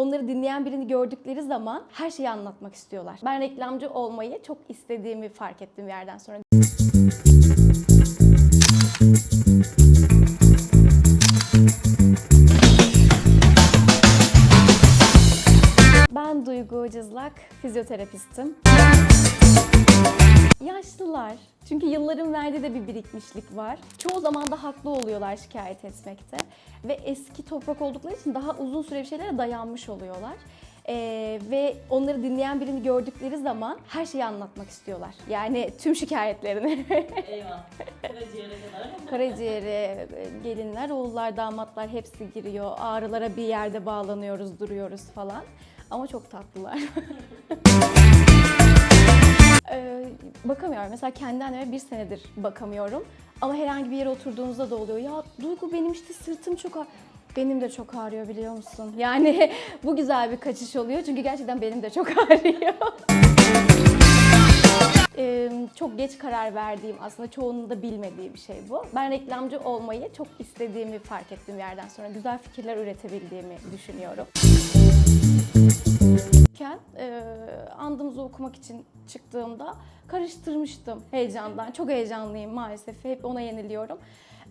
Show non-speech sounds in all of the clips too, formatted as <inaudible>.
onları dinleyen birini gördükleri zaman her şeyi anlatmak istiyorlar. Ben reklamcı olmayı çok istediğimi fark ettim bir yerden sonra. Ben Duygu Cızlak, fizyoterapistim. Yaşlılar. Çünkü yılların verdiği de bir birikmişlik var. Çoğu zaman da haklı oluyorlar şikayet etmekte. Ve eski toprak oldukları için daha uzun süre bir şeylere dayanmış oluyorlar. Ee, ve onları dinleyen birini gördükleri zaman her şeyi anlatmak istiyorlar. Yani tüm şikayetlerini. Eyvah. Karaciğere kadar. <laughs> Karaciğere, gelinler, oğullar, damatlar hepsi giriyor. Ağrılara bir yerde bağlanıyoruz, duruyoruz falan. Ama çok tatlılar. <laughs> Ee, bakamıyorum. Mesela kendi anneme bir senedir bakamıyorum. Ama herhangi bir yere oturduğunuzda da oluyor. Ya Duygu benim işte sırtım çok. Benim de çok ağrıyor biliyor musun? <laughs> Yani bu güzel bir kaçış oluyor. Çünkü gerçekten benim de çok <laughs> ağrıyor. Ee, çok geç karar verdiğim aslında çoğunun da bilmediği bir şey bu. Ben reklamcı olmayı çok istediğimi fark ettim yerden sonra. Güzel fikirler üretebildiğimi düşünüyorum. Iken, e, andımızı okumak için çıktığımda karıştırmıştım heyecandan. Çok heyecanlıyım maalesef. Hep ona yeniliyorum.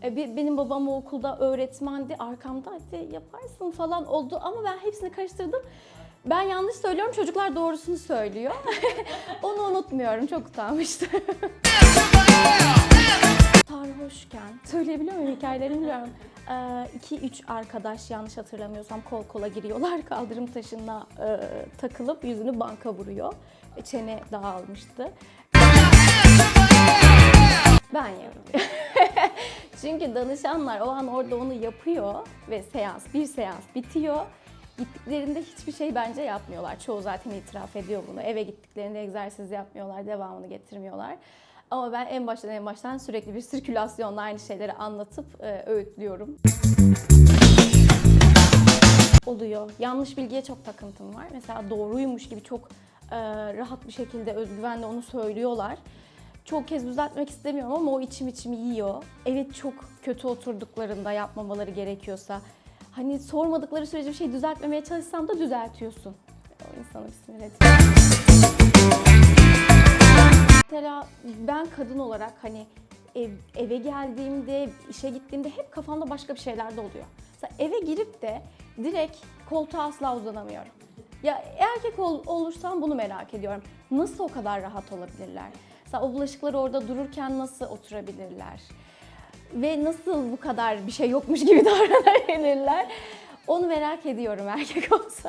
E, benim babam o okulda öğretmendi. Arkamda hadi yaparsın falan oldu ama ben hepsini karıştırdım. Ben yanlış söylüyorum, çocuklar doğrusunu söylüyor. <laughs> Onu unutmuyorum, çok utanmıştım. <laughs> Sarhoşken, söyleyebiliyor muyum hikayelerimi bilmiyorum. <laughs> 2-3 arkadaş yanlış hatırlamıyorsam kol kola giriyorlar. Kaldırım taşına e, takılıp yüzünü banka vuruyor. E, Çene dağılmıştı. Ben yapıyorum. <laughs> Çünkü danışanlar o an orada onu yapıyor ve seans, bir seans bitiyor. Gittiklerinde hiçbir şey bence yapmıyorlar. Çoğu zaten itiraf ediyor bunu. Eve gittiklerinde egzersiz yapmıyorlar, devamını getirmiyorlar. Ama ben en baştan en baştan sürekli bir sirkülasyonla aynı şeyleri anlatıp e, öğütlüyorum. Oluyor. Yanlış bilgiye çok takıntım var. Mesela doğruymuş gibi çok e, rahat bir şekilde özgüvenle onu söylüyorlar. Çok kez düzeltmek istemiyorum ama o içim içimi yiyor. Evet çok kötü oturduklarında yapmamaları gerekiyorsa. Hani sormadıkları sürece bir şey düzeltmemeye çalışsam da düzeltiyorsun. O insanı bir sinir ediyor. Mesela ben kadın olarak hani ev, eve geldiğimde, işe gittiğimde hep kafamda başka bir şeyler de oluyor. Mesela eve girip de direkt koltuğa asla uzanamıyorum. Ya erkek ol, olursam bunu merak ediyorum. Nasıl o kadar rahat olabilirler? Mesela o bulaşıklar orada dururken nasıl oturabilirler? Ve nasıl bu kadar bir şey yokmuş gibi <laughs> davranabilirler? Onu merak ediyorum erkek olsa.